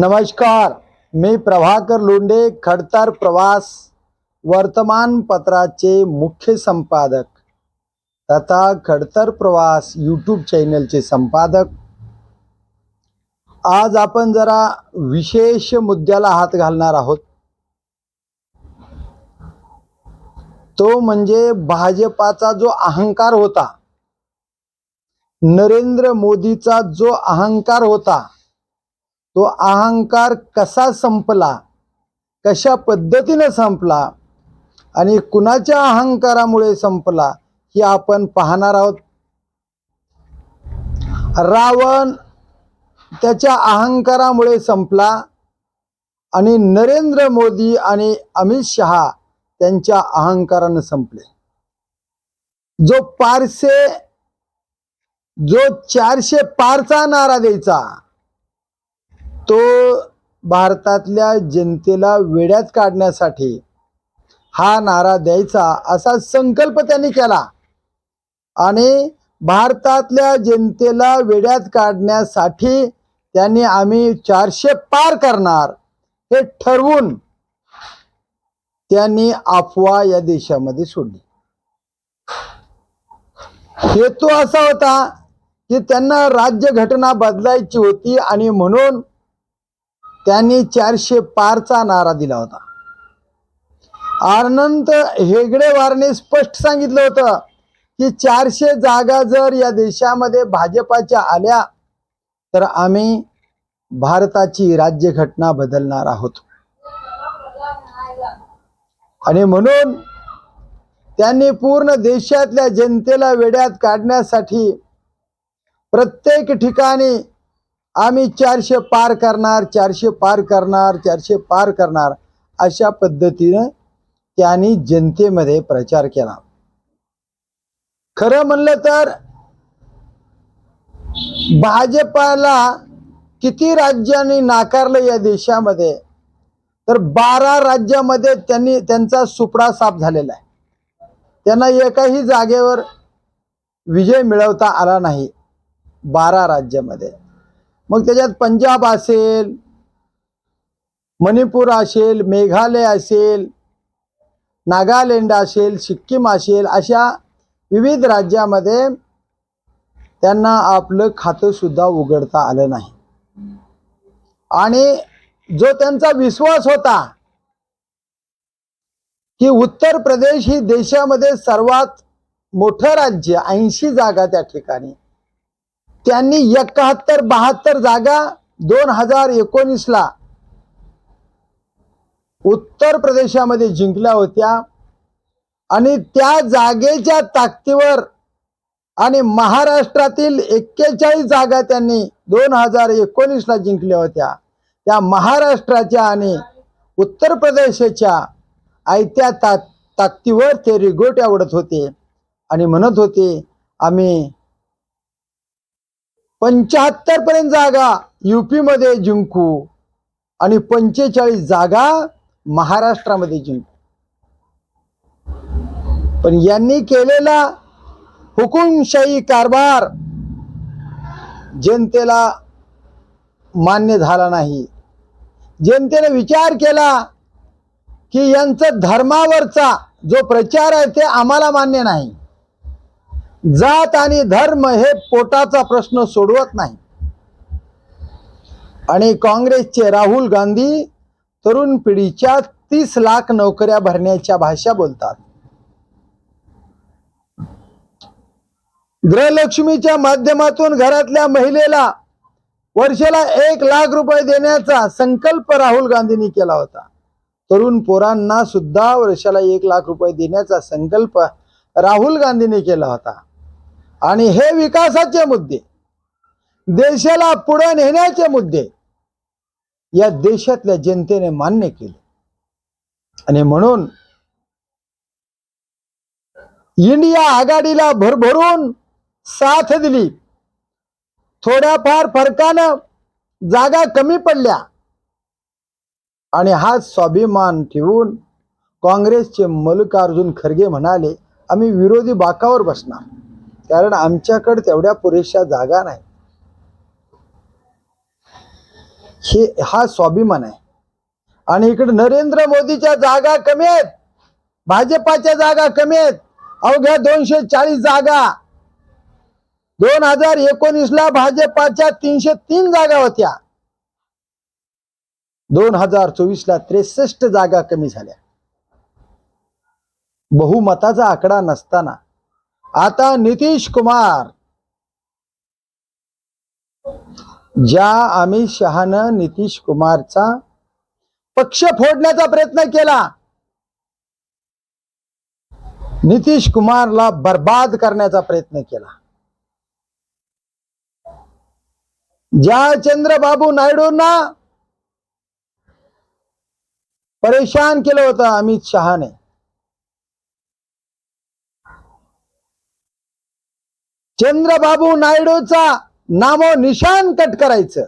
नमस्कार मी प्रभाकर लोंढे खडतर प्रवास वर्तमानपत्राचे मुख्य संपादक तथा खडतर प्रवास यूट्यूब चॅनलचे संपादक. आज आपण जरा विशेष मुद्द्याला हात घालणार आहोत. तो म्हणजे भाजपाचा जो अहंकार होता नरेंद्र मोदीचा जो अहंकार होता तो अहंकार कसा संपला कशा पद्धतीने संपला आणि कुणाच्या अहंकारामुळे संपला हे आपण पाहणार आहोत. रावण त्याच्या अहंकारामुळे संपला आणि नरेंद्र मोदी आणि अमित शहा त्यांच्या अहंकारानं संपले. जो पारसे जो चारशे पारचा नारा द्यायचा तो भारतातल्या जनतेला वेड्यात काढण्यासाठी हा नारा द्यायचा असा संकल्प त्यांनी केला. आणि भारतातल्या जनतेला वेड्यात काढण्यासाठी त्यांनी आम्ही चारशे पार करणार हे ठरवून त्यांनी अफवा या देशामध्ये सोडली. हेतू असा होता की त्यांना राज्य घटना बदलायची होती आणि म्हणून त्यांनी चारशे पारचा नारा दिला होता. आनंद हेगडेवारने स्पष्ट सांगितलं होतं की चारशे जागा जर या देशामध्ये भाजपाच्या आल्या तर आम्ही भारताची राज्यघटना बदलणार आहोत. आणि म्हणून त्यांनी पूर्ण देशातल्या जनतेला वेड्यात काढण्यासाठी प्रत्येक ठिकाणी आम्ही चारशे पार करणार चारशे पार करणार चारशे पार करणार अशा पद्धतीनं त्यांनी जनतेमध्ये प्रचार केला. खरं म्हणलं तर भाजपाला किती राज्यांनी नाकारलं या देशामध्ये तर बारा राज्यामध्ये त्यांनी त्यांचा सुपडा साफ झालेला आहे. त्यांना एकाही जागेवर विजय मिळवता आला नाही बारा राज्यामध्ये. मग त्याच्यात पंजाब असेल मणिपूर असेल मेघालय असेल नागालँड असेल सिक्कीम असेल अशा विविध राज्यामध्ये त्यांना आपलं खातं सुद्धा उघडता आलं नाही. आणि जो त्यांचा विश्वास होता की उत्तर प्रदेश ही देशामध्ये सर्वात मोठं राज्य ऐंशी जागा त्या ठिकाणी त्यांनी एकाहत्तर बहात्तर जागा दोन हजार एकोणीसला उत्तर प्रदेशामध्ये जिंकल्या होत्या. आणि त्या जागेच्या ताकदीवर आणि महाराष्ट्रातील एक्केचाळीस जागा त्यांनी दोन हजार एकोणीसला जिंकल्या होत्या. त्या महाराष्ट्राच्या आणि उत्तर प्रदेशाच्या आयत्या ता ताकदीवर ते रिगोट्या आवडत होते. आणि म्हणत होते आम्ही पंच्याहत्तर पर्यंत जागा युपीमध्ये जिंकू आणि पंचेचाळीस जागा महाराष्ट्रामध्ये जिंकू. पण यांनी केलेला हुकुमशाही कारभार जनतेला मान्य झाला नाही. जनतेने विचार केला की यांचं धर्मावरचा जो प्रचार आहे ते आम्हाला मान्य नाही. जात आणि धर्म हे पोटाचा प्रश्न सोडवत नाही. आणि काँग्रेसचे राहुल गांधी तरुण पिढीच्या तीस लाख नोकऱ्या भरण्याच्या भाषा बोलतात. गृहलक्ष्मीच्या माध्यमातून घरातल्या महिलेला वर्षाला एक लाख रुपये देण्याचा संकल्प राहुल गांधींनी केला होता. तरुण पोरांना सुद्धा वर्षाला एक लाख रुपये देण्याचा संकल्प राहुल गांधींनी केला होता. आणि हे विकासाचे मुद्दे देशाला पुढे नेण्याचे मुद्दे या देशातल्या जनतेने मान्य केले. आणि म्हणून इंडिया आघाडीला भरभरून साथ दिली. थोड्याफार फरकानं जागा कमी पडल्या. आणि हा स्वाभिमान ठेवून काँग्रेसचे मल्लिकार्जुन खरगे म्हणाले आम्ही विरोधी बाकावर बसणार. कारण आमच्याकडे तेवढ्या पुरेशा जागा नाही. हे हा स्वाभिमान आहे. आणि इकडे नरेंद्र मोदीच्या जागा कमी आहेत. भाजपाच्या जागा कमी आहेत. अवघ्या दोनशे चाळीस जागा. दोन हजार एकोणीस ला भाजपाच्या तीनशे तीन जागा होत्या. दोन हजार चोवीस ला त्रेसष्ट जागा कमी झाल्या. बहुमताचा आकडा नसताना आता नितीश कुमार. ज्या अमित शहानं नितीश कुमारचा पक्ष फोडण्याचा प्रयत्न केला. नितीश कुमारला बर्बाद करण्याचा प्रयत्न केला. ज्या चंद्रबाबू नायडूंना परेशान केलं होतं अमित शहाने चंद्रबाबू नायडूचा नामो निशान कट करायचं.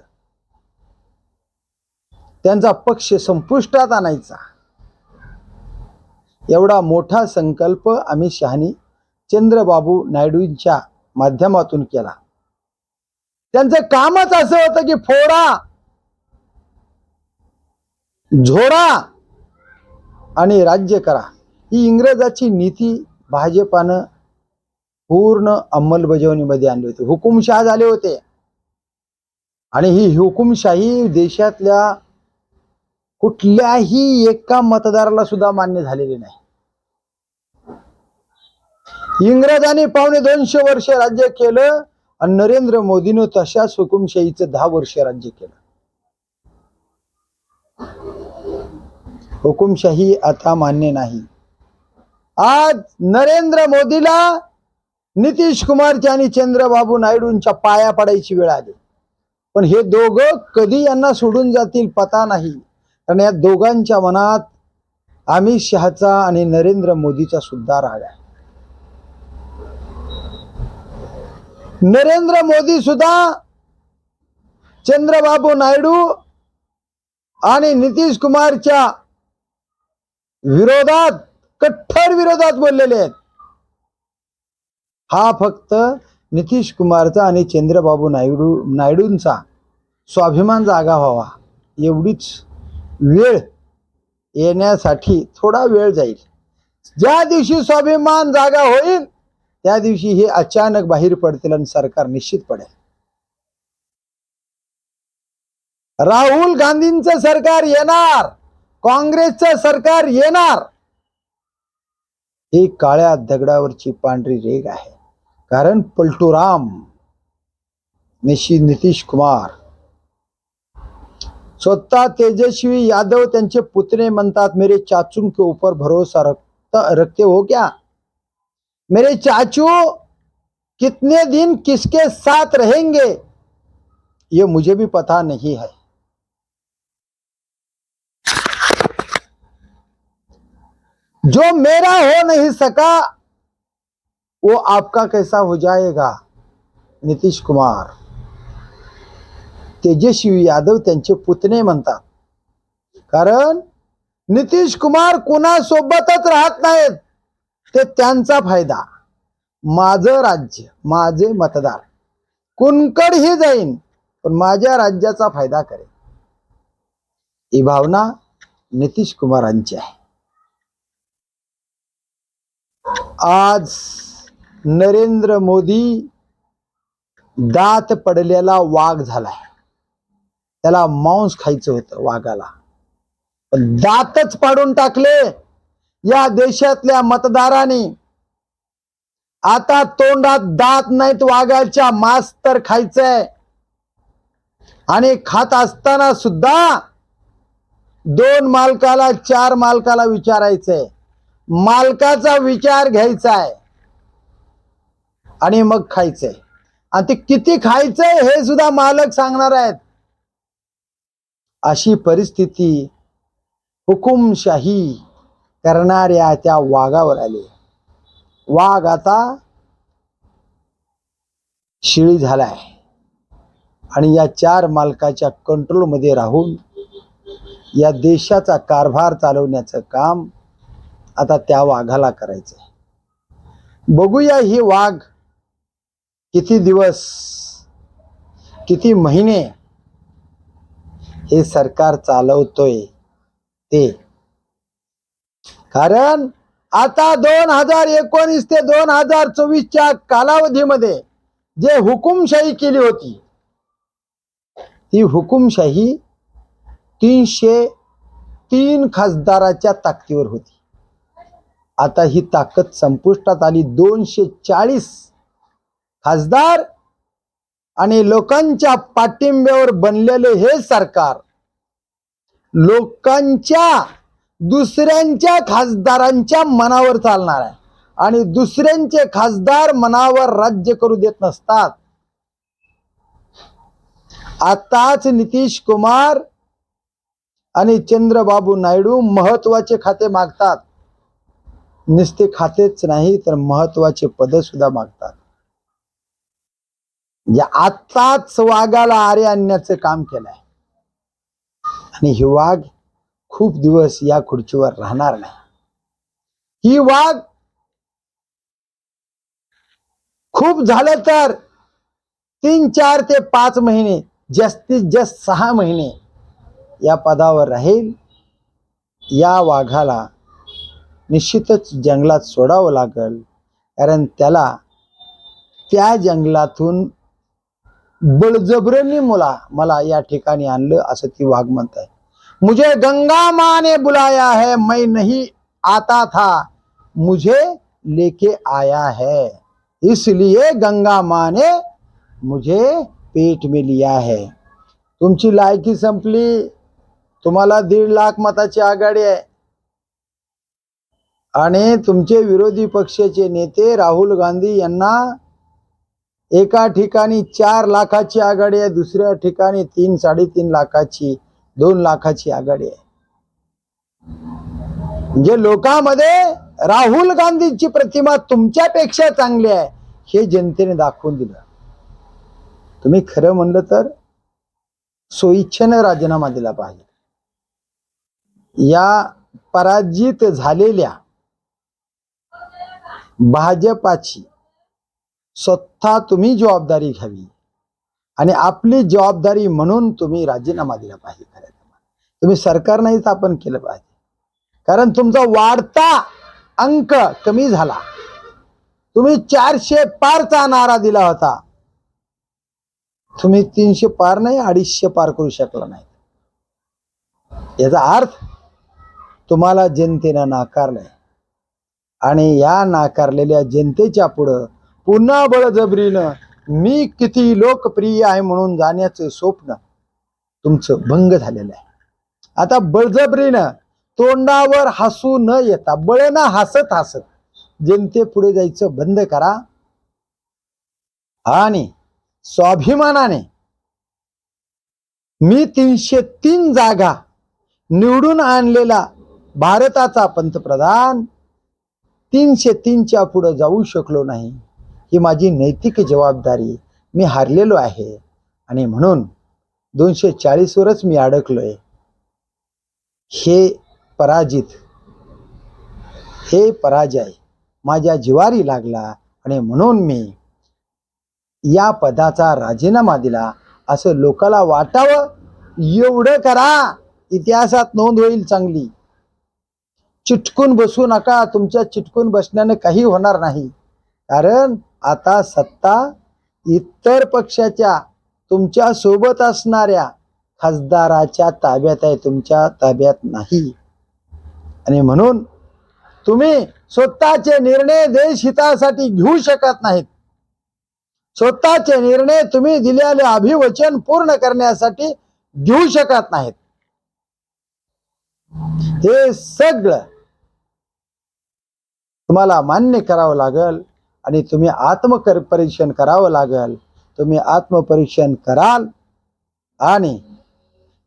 त्यांचा पक्ष संपुष्टात आणायचा. एवढा मोठा संकल्प अमित शहानी चंद्रबाबू नायडूंच्या माध्यमातून केला. त्यांचं कामच असं होतं की फोडा झोडा आणि राज्य करा. ही इंग्रजाची नीती भाजपानं पूर्ण अंमलबजावणीमध्ये आणले होते. हुकुमशाह झाले होते. आणि ही हुकुमशाही देशातल्या कुठल्याही एका मतदाराला सुद्धा मान्य झालेली नाही. इंग्रजांनी पावणे दोनशे वर्ष राज्य केलं आणि नरेंद्र मोदीनं तशाच हुकुमशाहीचं दहा वर्ष राज्य केलं. हुकुमशाही आता मान्य नाही. आज नरेंद्र मोदीला नितीश कुमारच्या आणि चंद्रबाबू नायडूंच्या पाया पडायची वेळ आली. पण हे दोघं कधी यांना सोडून जातील पता नाही. कारण या दोघांच्या मनात अमित शहाचा आणि नरेंद्र मोदीचा सुद्धा राग आहे. नरेंद्र मोदी सुद्धा चंद्रबाबू नायडू आणि नितीश कुमारच्या विरोधात कठोर विरोधात बोललेले आहेत. हा फक्त नितीश कुमारचा आणि चंद्रबाबू नायडू नायडूंचा स्वाभिमान जागा व्हावा. एवढीच वेळ येण्यासाठी थोडा वेळ जाईल. ज्या दिवशी स्वाभिमान जागा होईल त्या दिवशी हे अचानक बाहेर पडतील आणि सरकार निश्चित पडेल. राहुल गांधींचं सरकार येणार काँग्रेसचं सरकार येणार. ही काळ्या दगडावरची पांढरी रेग आहे. कारण पलटूराम निशी नितीश कुमार. स्वतः तेजस्वी यादव त्यांचे पुतणे म्हणतात मेरे चाचू के ऊपर भरोसा रखता रखते हो क्या? मेरे चाचू कितने दिन किसके साथ रहेंगे? ये मुझे भी पता नहीं है. जो मेरा हो नहीं सका वो आपका कैसा हो जाएगा? नितीश कुमार। तेजस्वी यादव त्यांचे पुतणे म्हणतात। कारण नितीश कुमार कोणासोबतच राहत नाहीत. ते त्यांचा फायदा। माझं राज्य माझे मतदार। कुणकडही जाईन पण माझ्या राज्याचा फायदा करेन. ही भावना नितीश कुमारांची आहे. आज नरेंद्र मोदी दात पडलेला वाघ झालाय. त्याला मांस खायचं होतं वाघाला. पण दातच पाडून टाकले या देशातल्या मतदाराने. आता तोंडात दात नाहीत वाघाच्या मांस तर खायचंय. आणि खात असताना सुद्धा दोन मालकाला चार मालकाला विचारायचंय. मालकाचा विचार घ्यायचा आहे आणि मग खायचंय. आणि ते किती खायचंय हे सुद्धा मालक सांगणार आहेत. अशी परिस्थिती हुकुमशाही करणाऱ्या त्या वाघावर आली. वाघ आता शिळी झालाय. आणि या चार मालकाच्या कंट्रोलमध्ये राहून या देशाचा कारभार चालवण्याचं काम आता त्या वाघाला करायचंय. बघूया ही वाघ किती दिवस किती महिने हे सरकार चालवतोय ते? कारण आता दोन हजार एकोणीस ते दोन हजार चोवीसच्या कालावधीमध्ये जे हुकुमशाही केली होती ती हुकुमशाही तीनशे तीन खासदाराच्या ताकदीवर होती. आता ही ताकद संपुष्टात आली दोनशे चाळीस खासदार आणि लोकांच्या पाठिंब्यावर बनलेले हे सरकार लोकांच्या दुसऱ्यांच्या खासदारांच्या मनावर चालणार आहे. आणि दुसऱ्यांचे खासदार मनावर राज्य करू देत नसतात. आताच नितीश कुमार आणि चंद्रबाबू नायडू महत्त्वाचे खाते मागतात. नुसते खातेच नाही तर महत्त्वाचे पद सुद्धा मागतात. म्हणजे आताच वाघाला आरे आणण्याचं काम केलंय. आणि ही वाघ खूप दिवस या खुर्चीवर राहणार नाही. ही वाघ खूप झालं तर तीन चार ते पाच महिने जास्तीत जास्त सहा महिने या पदावर राहील. या वाघाला निश्चितच जंगलात सोडावं लागल. कारण त्याला त्या जंगलातून बळजबरीने मुला मला या ठिकाणी आणलं असं ती वाघ म्हणत आहे मुझे गंगा माँ ने बुलाया है मैं नहीं आता था. मुझे लेके आया है. इसलिए गंगा माँ ने मुझे पेट में लिया है. तुमची लायकी संपली. तुम्हाला दीड लाख मताची आघाडी आहे. आणि तुमचे विरोधी पक्षाचे नेते राहुल गांधी यांना एका ठिकाणी चार लाखाची आघाडी आहे दुसऱ्या ठिकाणी तीन साडेतीन लाखाची दोन लाखाची आघाडी आहे. म्हणजे लोकांमध्ये राहुल गांधींची प्रतिमा तुमच्यापेक्षा चांगली आहे हे जनतेने दाखवून दिलं. तुम्ही खरं म्हणलं तर सोयीच्छेनं राजीनामा दिला पाहिजे. या पराजित झालेल्या भाजपाची स्वतः तुम्ही जबाबदारी घ्यावी. आणि आपली जबाबदारी म्हणून तुम्ही राजीनामा दिला पाहिजे खऱ्या तुम्ही सरकार नाही स्थापन केलं पाहिजे. कारण तुमचा वाढता अंक कमी झाला. तुम्ही चारशे पारचा नारा दिला होता. तुम्ही तीनशे पार नाही अडीचशे पार करू शकला नाही. याचा अर्थ तुम्हाला जनतेनं नाकारलंय. आणि या नाकारलेल्या जनतेच्या पुढं पुन्हा बळजबरीनं मी किती लोकप्रिय आहे म्हणून जाण्याचं स्वप्न तुमचं भंग झालेलं आहे. आता बळजबरीनं तोंडावर हसू न येता बळना हसत हसत जनते पुढे जायचं बंद करा. आणि स्वाभिमानाने मी तीनशे तीन जागा निवडून आणलेला भारताचा पंतप्रधान तीनशे तीनच्या पुढे जाऊ शकलो नाही. ही माझी नैतिक जबाबदारी. मी हारलेलो आहे. आणि म्हणून दोनशे चाळीसवरच मी अडकलोय. हे पराजित हे पराजय माझ्या जिवारी लागला आणि म्हणून मी या पदाचा राजीनामा दिला. असं लोकाला वाटावं एवढं करा. इतिहासात नोंद होईल चांगली. चिटकून बसू नका. तुमच्या चिटकून बसण्याने काही होणार नाही. कारण आता सत्ता इतर पक्षाच्या तुमच्यासोबत असणाऱ्या खासदाराच्या ताब्यात आहे तुमच्या ताब्यात नाही. आणि म्हणून तुम्ही स्वतःचे निर्णय देश हितासाठी घेऊ शकत नाहीत. स्वतःचे निर्णय तुम्ही दिलेले अभिवचन पूर्ण करण्यासाठी घेऊ शकत नाहीत. हे सगळं तुम्हाला मान्य करावं लागल. आणि तुम्ही आत्मकर परीक्षण करावं लागेल. तुम्ही आत्मपरीक्षण कराल आणि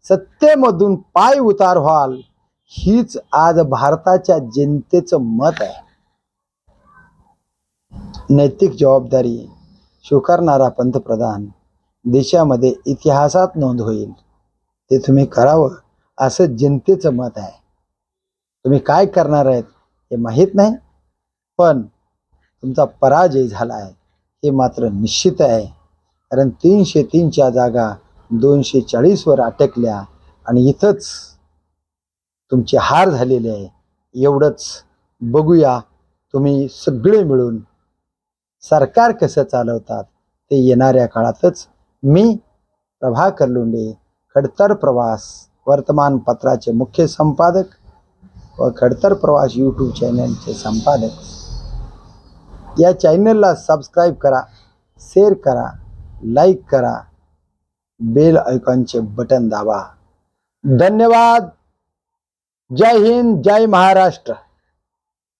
सत्तेमधून पाय उतार व्हाल. हीच आज भारताच्या जनतेचं मत आहे. नैतिक जबाबदारी स्वीकारणारा पंतप्रधान देशामध्ये इतिहासात नोंद होईल. ते तुम्ही करावं असं जनतेचं मत आहे. तुम्ही काय करणार आहेत हे माहीत नाही. पण तुमचा पराजय झाला आहे हे मात्र निश्चित आहे. कारण तीनशे तीनच्या जागा दोनशे चाळीसवर अटकल्या आणि इथंच तुमची हार झालेली आहे. एवढंच बघूया तुम्ही सगळे मिळून सरकार कसं चालवतात ते येणाऱ्या काळातच. मी प्रभाकर लोंडे खडतर प्रवास वर्तमानपत्राचे मुख्य संपादक व खडतर प्रवास यूट्यूब चॅनलचे संपादक. या चॅनलला सबस्क्राईब करा शेअर करा लाईक करा बेल आयकॉनचे बटन दाबा. धन्यवाद. जय हिंद जय महाराष्ट्र.